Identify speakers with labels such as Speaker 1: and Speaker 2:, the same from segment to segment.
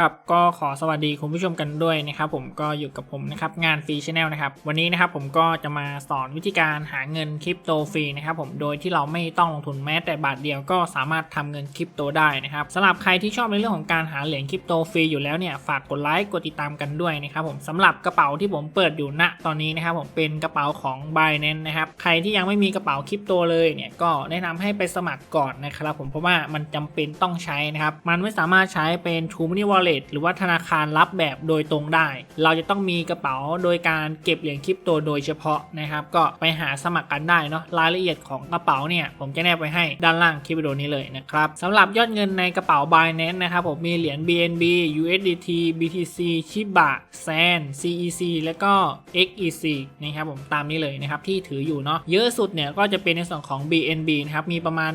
Speaker 1: ครับก็ขอสวัสดีคุณผู้ชมกันด้วยนะครับผมก็อยู่กับผมนะครับงานฟรีชแนลนะครับวันนี้นะครับผมก็จะมาสอนวิธีการหาเงินคริปโตฟรีนะครับผมโดยที่เราไม่ต้องลงทุนแม้แต่บาทเดียวก็สามารถทำเงินคริปโตได้นะครับสำหรับใครที่ชอบในเรื่องของการหาเหรียญคริปโตฟรีอยู่แล้วเนี่ยฝากกดไลค์กดติดตามกันด้วยนะครับผมสำหรับกระเป๋าที่ผมเปิดอยู่ณตอนนี้นะครับผมเป็นกระเป๋าของ b i n a n c e นะครับใครที่ยังไม่มีกระเป๋าคริปโตเลยเนี่ยก็แนะนำให้ไปสมัครก่อนนะครับผมเพราะว่ามันจำเป็นต้องใช้นะครับมันไม่สามารถใช้เป็น True Money Wallet หรือว่าธนาคารรับแบบโดยตรงได้ เราจะต้องมีกระเป๋าโดยการเก็บเหรียญคริปโตโดยเฉพาะนะครับ ก็ไปหาสมัครกันได้เนาะรายละเอียดของกระเป๋าเนี่ยผมจะแนบไว้ให้ด้านล่างคลิปวิดีโอนี้เลยนะครับสำหรับยอดเงินในกระเป๋า Binance นะครับผมมีเหรียญ BNB USDT BTC Shiba SAN CEC แล้วก็ XEC นะครับผมตามนี้เลยนะครับที่ถืออยู่เนาะเยอะสุดเนี่ยก็จะเป็นในส่วนของ BNB นะครับมีประมาณ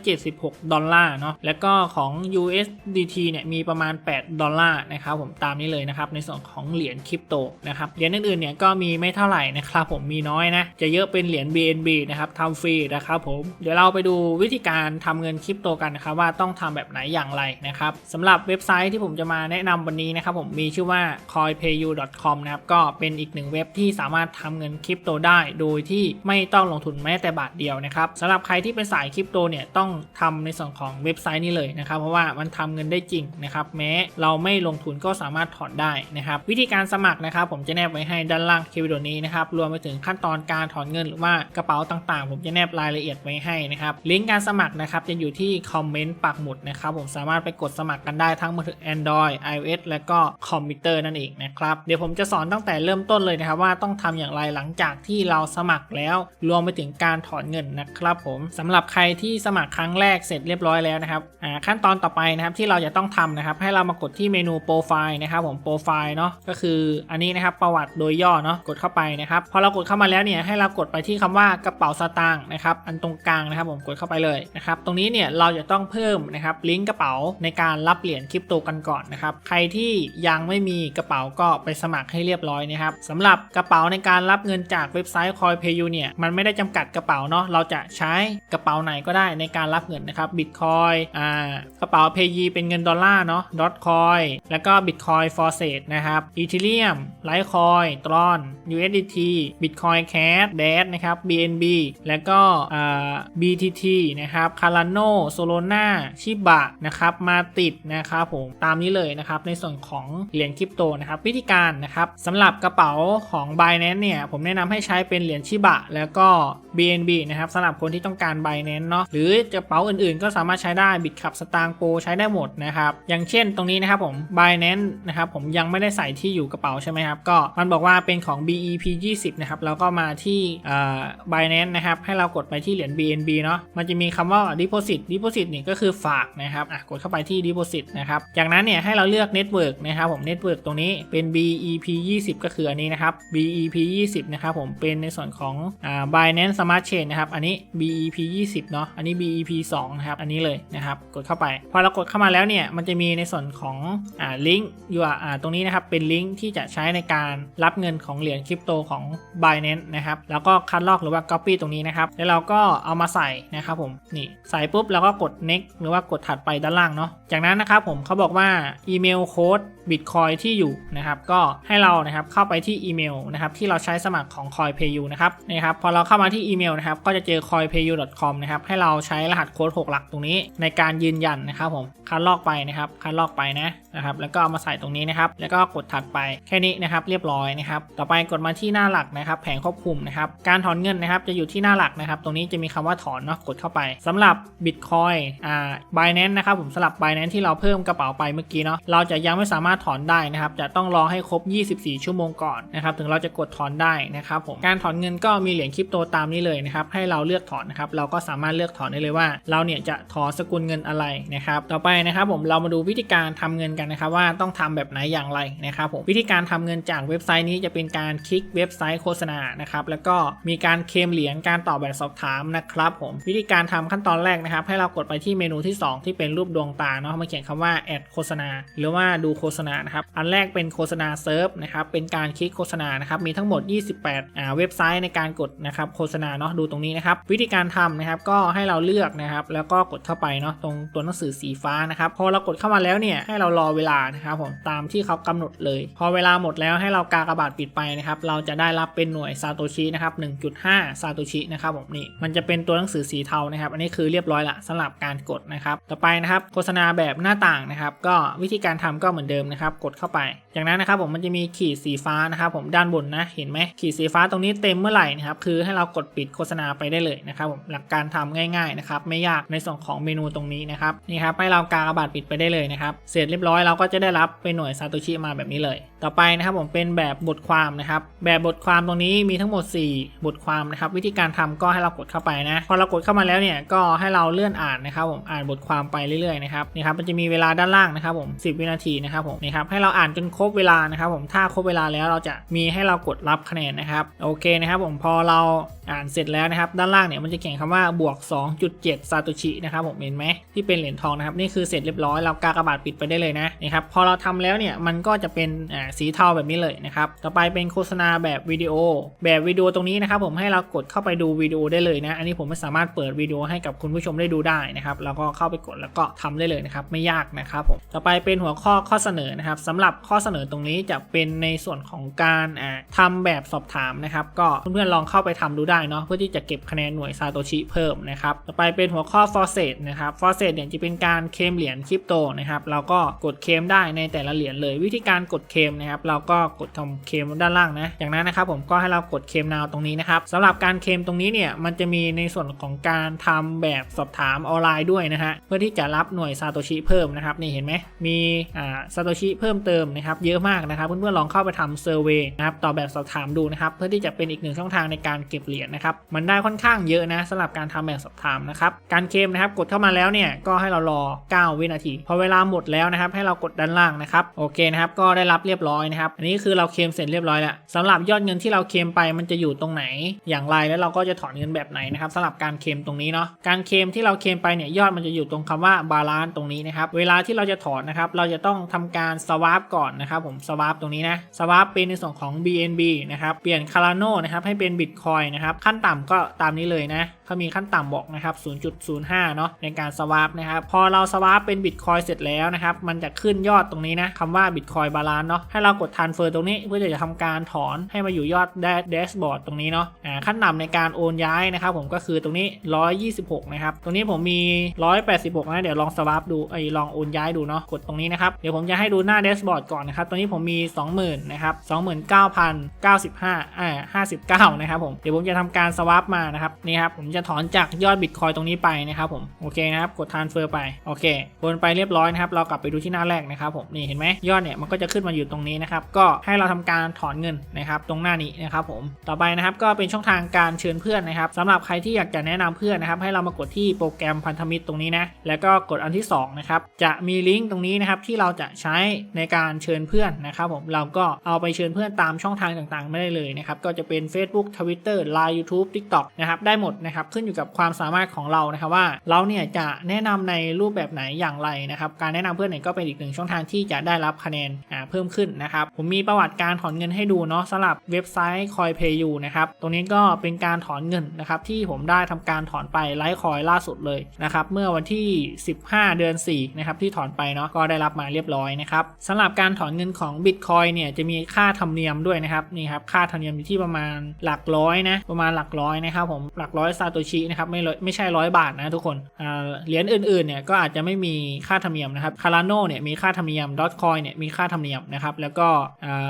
Speaker 1: 176 ดอลลาร์เนาะแล้วก็ของ USDT เนี่ยมีประมาณ8 ดอลลาร์นะครับผมตามนี้เลยนะครับในส่วนของเหรียญคริปโตนะครับเหรียญอื่นๆเนี่ยก็มีไม่เท่าไหร่นะครับผมมีน้อยนะจะเยอะเป็นเหรียญ BNB นะครับทำฟรีนะครับผมเดี๋ยวเราไปดูวิธีการทำเงินคริปโตกันนะครับว่าต้องทำแบบไหนอย่างไรนะครับสำหรับเว็บไซต์ที่ผมจะมาแนะนำวันนี้นะครับผมมีชื่อว่า coinpayu.com นะครับก็เป็นอีกหนึ่งเว็บที่สามารถทำเงินคริปโตได้ โดยที่ไม่ต้องลงทุนแม้แต่บาทเดียวนะครับสำหรับใครที่เป็นสายคริปโตเนี่ยต้องทำในส่วนของเว็บไซต์นี้เลยนะครับเพราะว่ามันทำเงินได้จริงนะครับแม้เราไม่ลงทุนก็สามารถถอนได้นะครับ วิธีการสมัครนะครับ ผมจะแนบไว้ให้ด้านล่างคลิปวิดีโอนี้นะครับ รวมไปถึงขั้นตอนการถอนเงินหรือว่ากระเป๋าต่างๆ ผมจะแนบรายละเอียดไว้ให้นะครับ ลิงก์การสมัครนะครับจะอยู่ที่คอมเมนต์ปักหมุดนะครับ ผมสามารถไปกดสมัครกันได้ทั้งมือถือ Android iOS และก็คอมพิวเตอร์นั่นเองนะครับ เดี๋ยวผมจะสอนตั้งแต่เริ่มต้นเลยนะครับ ว่าต้องทำอย่างไรหลังจากที่เราสมัครแล้ว รวมไปถึงการถอนเงินนะครับ ผมสำหรับใครที่สมัครครั้งแรกเสร็จเรียบร้อยแล้วนะครับขั้นตอนต่อไปนะครับที่เราจะต้องทำนะครับให้เรามากดที่เมนูโปรไฟล์นะครับผมโปรไฟล์เนาะก็คืออันนี้นะครับประวัติโดยย่อเนาะกดเข้าไปนะครับพอเรากดเข้ามาแล้วเนี่ยให้เรากดไปที่คำว่ากระเป๋าสตางค์นะครับอันตรงกลางนะครับผมกดเข้าไปเลยนะครับตรงนี้เนี่ยเราจะต้องเพิ่มนะครับลิงก์กระเป๋าในการรับเหรียญคริปโตกันก่อนนะครับใครที่ยังไม่มีกระเป๋าก็ไปสมัครให้เรียบร้อยนะครับสำหรับกระเป๋าในการรับเงินจากเว็บไซต์ CoinPayu เนี่ยมันไม่ได้จำกัดกระเป๋าเนาะเราจะใช้กระเป๋าไหนก็ได้ในการรับเงินนะครับ Bitcoin อ่ากระเป๋า Paye เป็นเงินดอลลาร์เนาะดอ Dotcoin แล้วก็ Bitcoin f o r s e t นะครับ Ethereum Litecoin Tron USDT Bitcoin Cash Dash นะครับ BNB แล้วก็ BTT นะครับ Cardano Solana Shiba นะครับมาติดนะครับผมตามนี้เลยนะครับในส่วนของเหรียญคริปโตนะครับวิธีการนะครับสำหรับกระเป๋าของ Binance เนี่ยผมแนะนำให้ใช้เป็นเหรียญชิบะแล้วก็ BNB นะครับสำหรับคนที่ต้องการ Binance เนาะหรือกระเป๋าอื่นๆ ก็สามารถใช้ได้ Bitcup สตางค์โปใช้ได้หมดนะครับอย่างเช่นตรงนี้นะครับผม Binance นะครับผมยังไม่ได้ใส่ที่อยู่กระเป๋าใช่ไหมครับ ก็มันบอกว่าเป็นของ BEP 20นะครับ แล้วก็มาที่อ่า Binance นะครับ ให้เรากดไปที่เหรียญ BNB เนาะ มันจะมีคำว่า Deposit Deposit นี่ก็คือฝากนะครับ อะ กดเข้าไปที่ Deposit นะครับ จากนั้นเนี่ยให้เราเลือก Network นะครับผม Network ตรงนี้เป็น BEP 20ก็คืออันนี้นะครับ BEP 20นะครับผม เป็นในส่วนของอ่า Binance Smart Chain นะครับ อันนี้ BEP 20เนาะ อันนี้ BEP 2นะครับ อันนี้เลยนะครับ กดเข้าไป พอเรากดเข้ามาแล้วเนี่ย มันจะมีในส่วนของอ่าลิงก์อยู่ตรงนี้นะครับเป็นลิงก์ที่จะใช้ในการรับเงินของเหรียญคริปโตของ Binance นะครับแล้วก็คัดลอกหรือว่า Copy ตรงนี้นะครับแล้วเราก็เอามาใส่นะครับผมนี่ใส่ปุ๊บแล้วก็กด next หรือว่ากดถัดไปด้านล่างเนาะจากนั้นนะครับผมเขาบอกว่าอีเมลโค้ด Bitcoin ที่อยู่นะครับก็ให้เรานะครับเข้าไปที่อีเมลนะครับที่เราใช้สมัครของ CoinPayu นะครับนะครับพอเราเข้ามาที่อีเมลนะครับก็จะเจอ coinpayu.com นะครับให้เราใช้รหัสโค้ด 6 หลักตรงนี้ในการยืนยันนะครับผมคัดลอกไปนะครับคัดลอกไปนะนะครับ แล้วก็เอามาใส่ตรงนี้นะครับ แล้วก็กดถัดไปแค่นี้นะครับ เรียบร้อยนะครับ ต่อไปกดมาที่หน้าหลักนะครับ แผงควบคุมนะครับ การถอนเงินนะครับจะอยู่ที่หน้าหลักนะครับ ตรงนี้จะมีคำว่าถอนเนาะกดเข้าไปสำหรับ Bitcoin อ่า Binance นะครับผมสำหรับ Binance ที่เราเพิ่มกระเป๋าไปเมื่อกี้เนาะเราจะยังไม่สามารถถอนได้นะครับ จะต้องรอให้ครบ 24 ชั่วโมงก่อนนะครับ ถึงเราจะกดถอนได้นะครับผมการถอนเงินก็มีเหรียญคริปโตตามนี้เลยนะครับ ให้เราเลือกถอนนะครับ เราก็สามารถเลือกถอนได้เลยว่า เราเนี่ยจะถอนสกุลเงินอะไรนะครับ ต่อไปนะครับผมเรามาดูวิธีการทำเงินกันนะครับว่าต้องทำแบบไหนอย่างไรนะครับผมวิธีการทำเงินจากเว็บไซต์นี้จะเป็นการคลิกเว็บไซต์โฆษณานะครับแล้วก็มีการเคลมเหรียญการตอบแบบสอบถามนะครับผมวิธีการทำขั้นตอนแรกนะครับ ให้เรากดไปที่เมนูที่ 2 ที่เป็นรูปดวงตาเนาะมาเขียนคำว่าแอดโฆษณา หรือว่าดูโฆษณานะครับอันแรกเป็นโฆษณาเซิร์ฟนะครับเป็นการคลิกโฆษณานะครับมีทั้งหมด 28อ่าเว็บไซต์ในการกดนะครับโฆษณาเนาะดูตรงนี้นะครับวิธีการทำนะครับก็ให้เราเลือกนะครับแล้วก็กดเข้าไปเนาะตรงตัวหนังสือสีฟ้านะครับพอเรากดเข้ามาแล้วเนี่ยเนี่ยให้เรารอเวลานะครับผมตามที่เขากำหนดเลย พอเวลาหมดแล้วให้เรากากระบาทปิดไปนะครับเราจะได้รับเป็นหน่วยซาโตชินะครับ1.5ซาโตชินะครับผมนี่มันจะเป็นตัวหนังสือสีเทานะครับ อันนี้คือเรียบร้อยละสำหรับการกดนะครับ ต่อไปนะครับโฆษณาแบบหน้าต่างนะครับ ก็วิธีการทำก็เหมือนเดิมนะครับกดเข้าไป จากนั้นนะครับผมมันจะมีขีดสีฟ้านะครับผมด้านบนนะเห็นไหมขีดสีฟ้าตรงนี้เต็มเมื่อไหร่นะครับคือให้เรากดปิดโฆษณาไปได้เลยนะครับผมหลักการทำง่ายๆนะครับไม่ยากในส่วนของเมนูตรงนี้นะครับนี่ครับให้เรากากระบาทปิดไปได้เลยนะครับเสร็จเรียบร้อยเราก็จะได้รับเป็นหน่วยซาโตชิมาแบบนี้เลย ต่อไปนะครับผมเป็นแบบบทความนะครับ แบบบทความตรงนี้มีทั้งหมด 4 บทความนะครับ วิธีการทำก็ให้เรากดเข้าไปนะ พอเรากดเข้ามาแล้วเนี่ยก็ให้เราเลื่อนอ่านนะครับผมอ่านบทความไปเรื่อยๆนะครับนี่ครับมันจะมีเวลาด้านล่างนะครับผม10 วินาทีนะครับผมนี่ครับให้เราอ่านจนครบเวลานะครับผมถ้าครบเวลาแล้วเราจะมีให้เรากดรับคะแนนนะครับโอเคนะครับผมพอเราอ่านเสร็จแล้วนะครับ ด้านล่างเนี่ยมันจะเขียนคำว่าบวก 2.7 ซาโตชินะครับผมเห็นไหมที่เป็นเหรียญทองนะครับนี่คือเสร็จเรียบร้อยเรากากระบาทปิดไปได้เลยนะนี่ครับพอเราทำแล้วเนี่ยมันก็จะเป็นอ่าสีเทาแบบนี้เลยนะครับ ต่อไปเป็นโฆษณาแบบวิดีโอ แบบวิดีโอตรงนี้นะครับผมให้เรากดเข้าไปดูวิดีโอได้เลยนะ อันนี้ผมไม่สามารถเปิดวิดีโอให้กับคุณผู้ชมได้ดูได้นะครับ แล้วก็เข้าไปกดแล้วก็ทำได้เลยนะครับ ไม่ยากนะครับผม ต่อไปเป็นหัวข้อข้อเสนอนะครับสำหรับข้อเสนอตรงนี้จะเป็นในส่วนของการอ่าทำแบบสอบถามนะครับ ก็เพื่อนๆลองเข้าไปทำดูได้เนาะ เพื่อที่จะเก็บคะแนนหน่วยซาโตชิเพิ่มนะครับ ต่อไปเป็นหัวข้อ f o r s e t นะครับ f o r s e t เนี่ยจะเป็นการเคลมเหรียญคริปโตนะครับ เราก็กดเคลมได้ในแต่ละเหรียญเลย วิธีการกดเคลมนะครับเราก็กดทำเคลมด้านล่างนะจากนั้นนะครับผมก็ให้เรากดเคลม now ตรงนี้นะครับสำหรับการเคลมตรงนี้เนี่ยมันจะมีในส่วนของการทำแบบสอบถามออนไลน์ด้วยนะฮะเพื่อที่จะรับหน่วยซาโตชิเพิ่มนะครับนี่เห็นไหมมีอ่าซาโตชิเพิ่มเติมนะครับเยอะมากนะครับเพื่อนๆลองเข้าไปทำเซอร์เวยนะครับต่อแบบสอบถามดูนะครับเพื่อที่จะเป็นอีกหนึ่งช่องทางในการเก็บเหรียญนะครับมันได้ค่อนข้างเยอะนะสำหรับการทำแบบสอบถามนะครับการเคลมนะครับกดเข้ามาแล้วเนี่ยก็ให้เรารอ 9 วินาที พอเวลาหมดแล้วนะครับให้เรากดด้านล่างนะครับโอเคนะครับก็ได้รับเรียบร้อยนะครับ อันนี้คือเราเคลมเสร็จเรียบร้อยแล้วสำหรับยอดเงินที่เราเคลมไปมันจะอยู่ตรงไหน อย่างไรแล้วเราก็จะถอนเงินแบบไหนนะครับสำหรับการเคลมตรงนี้เนาะการเคลมที่เราเคลมไปเนี่ยยอดมันจะอยู่ตรงคำว่าบาลานซ์ตรงนี้นะครับเวลาที่เราจะถอนนะครับเราจะต้องทำการสวาปก่อนนะครับผมสวาปตรงนี้นะสวาปเป็นในส่วนของ BNB นะครับเปลี่ยน Cardano นะครับให้เป็น Bitcoin นะครับขั้นต่ำก็ตามนี้เลยนะ เขามีขั้นต่ำบอกนะครับ 0.05 เนาะในการสวาปนะครับ พอเราสวาปเป็น Bitcoin เสร็จแล้วนะครับ มันจะขึ้นยอดตรงนี้นะคำว่า Bitcoin Balance เนาะให้เรากด Transfer ตรงนี้เพื่อจะทำการถอนให้มาอยู่ยอดแดชบอร์ดตรงนี้เนาะอ่าขั้นต่ำในการโอนย้ายนะครับ ผมก็คือตรงนี้ 126 นะครับ ตรงนี้ผมมี 186 นะเดี๋ยวลองสวาปดูไอ้ลองโอนย้ายดูเนาะกดตรงนี้นะครับเดี๋ยวผมจะให้ดูหน้าแดชบอร์ดก่อนนะครับตรงนี้ผมมี 20,000นะครับ29,095อ่า59 นะครับผมเดี๋ยวผมจะทำการสวาปมานะครับนี่ครับผมจะถอนจากยอดบิตคอยตรงนี้ไปนะครับผมโอเคนะครับกด transfer ไปโอเคโอนไปเรียบร้อยนะครับเรากลับไปดูที่หน้าแรกนะครับผมนี่เห็นไหมยอดเนี่ยมันก็จะขึ้นมาอยู่ตรงนี้นะครับก็ให้เราทำการถอนเงินนะครับตรงหน้านี้นะครับผมต่อไปนะครับก็เป็นช่องทางการเชิญเพื่อนนะครับสำหรับใครที่อยากจะแนะนำเพื่อนนะครับให้เรามากดที่โปรแกรมพันธมิตรตรงนี้นะแล้วก็กดอันที่สองนะครับจะมีลิงก์ตรงนี้นะครับที่เราจะใช้ในการเชิญเพื่อนนะครับผมเราก็เอาไปเชิญเพื่อนตามช่องทางต่างๆ ไม่ได้เลยนะครับก็จะเป็น Facebook Twitter Line YouTube TikTok นะครับได้หมดนะครับขึ้นอยู่กับความสามารถของเรานะครับว่าเราเนี่ยจะแนะนำในรูปแบบไหนอย่างไรนะครับการแนะนำเพื่อนเนี่ยก็เป็นอีกหนึ่งช่องทางที่จะได้รับคะแนนเพิ่มขึ้นนะครับผมมีประวัติการถอนเงินให้ดูเนาะสำหรับเว็บไซต์ CoinPayu นะครับตรงนี้ก็เป็นการถอนเงินนะครับที่ผมได้ทำการถอนไปไลฟ์คอยล่าสุดเลยนะครับเมื่อวันที่ 15 เดือน4นะครับที่ถอนไปเนาะก็ได้รับมาเรียบร้อยนะครับสำหรับการถอนเงินของ Bitcoin เนี่ยจะมีค่าธรรมเนียมด้วยนะครับนี่ครับค่าธรรมเนียมอยู่ที่ประมาณหลักร้อยนะประมาณหลักร้อยนะครับผมหลักร้อยซาโตชินะครับไม่ไม่ใช่ร้อยบาทนะทุกคนเหรียญอื่นๆเนี่ยก็อาจจะไม่มีค่าธรรมเนียมนะครับคาราโนเนี่ยมีค่าธรรมเนียมดอทคอยเนี่ยมีค่าธรรมเนียมนะครับแล้วก็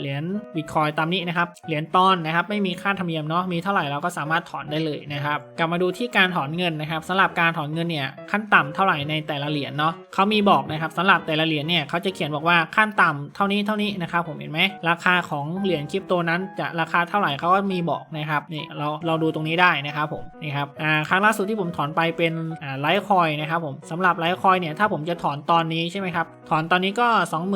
Speaker 1: เหรียญบิตคอยตามนี้นะครับเหรียญตอนนะครับไม่มีค่าธรรมเนียมเนาะมีเท่าไหร่เราก็สามารถถอนได้เลยนะครับกลับมาดูที่การถอนเงินนะครับสำหรับการถอนเงินเนี่ยขั้นต่ำเท่าไหร่ในแต่ละเหรียญเนาะเขามีบอกนะครับสำหรับแต่ละเหรียญเนี่ยเขาจะเขียนบอกว่าขั้นต่ำเท่านี้เท่านี้นะครับผมเห็นไหมราคาของเหรียญคริปโตนั้นจะราคาเท่าไหร่เขาก็มีบอกนะครับนี่เราเราดูตรงนี้ได้นะครับผมนี่ครับอ่าครั้งล่าสุดที่ผมถอนไปเป็นอ่าไลท์คอยนะครับผมสำหรับไลท์คอยเนี่ยถ้าผมจะถอนตอนนี้ใช่ไหมครับถอนตอนนี้ก็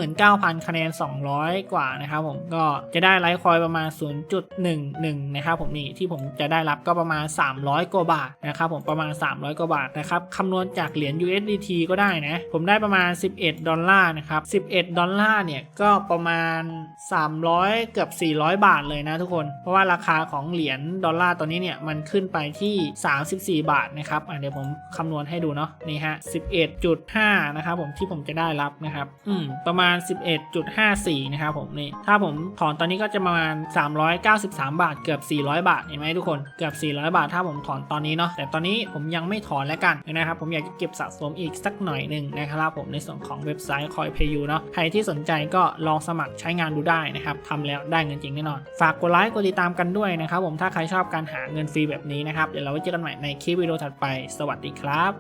Speaker 1: 29,000 คะแนน 200 กว่านะครับผมก็จะได้ไลท์คอยประมาณ 0.11 นะครับผมนี่ที่ผมจะได้รับก็ประมาณ 300 กว่าบาทนะครับผมประมาณ 300 กว่าบาทนะครับคำนวณจากเหรียญ USDT ก็ได้นะผมได้ประมาณ 11 ดอลลาร์นะครับ 11 ดอลลาร์เนี่ยก็ประมาณ 300 เกือบ 400 บาทเลยนะทุกคน เพราะว่าราคาของเหรียญดอลลาร์ตอนนี้เนี่ยมันขึ้นไปที่34 บาทนะครับอะเดี๋ยวผมคำนวณให้ดูเนาะนี่ฮะ 11.5 นะครับผมที่ผมจะได้รับนะครับอืมประมาณ 11.54 นะครับผมนี่ถ้าผมถอนตอนนี้ก็จะประมาณ 393 บาทเกือบ 400 บาทเห็นไหมทุกคนเกือบ 400 บาท ถ้าผมถอนตอนนี้เนาะแต่ตอนนี้ผมยังไม่ถอนแล้วกันนะครับผมอยากจะเก็บสะสมอีกสักหน่อยหนึ่งนะครับผมในส่วนของเว็บไซต์ c o i p a y u เนาะใครที่สนใจก็ลองสมัครใช้งานดูได้นะครับทำแล้วได้เงินจริงแน่นอน ฝากกดไลค์กดติดตามกันด้วยนะครับผมถ้าใครชอบการหาเงินฟรีแบบนี้นะครับเดี๋ยวเราไว้เจอกันใหม่ในคลิปวิดีโอถัดไป สวัสดีครับ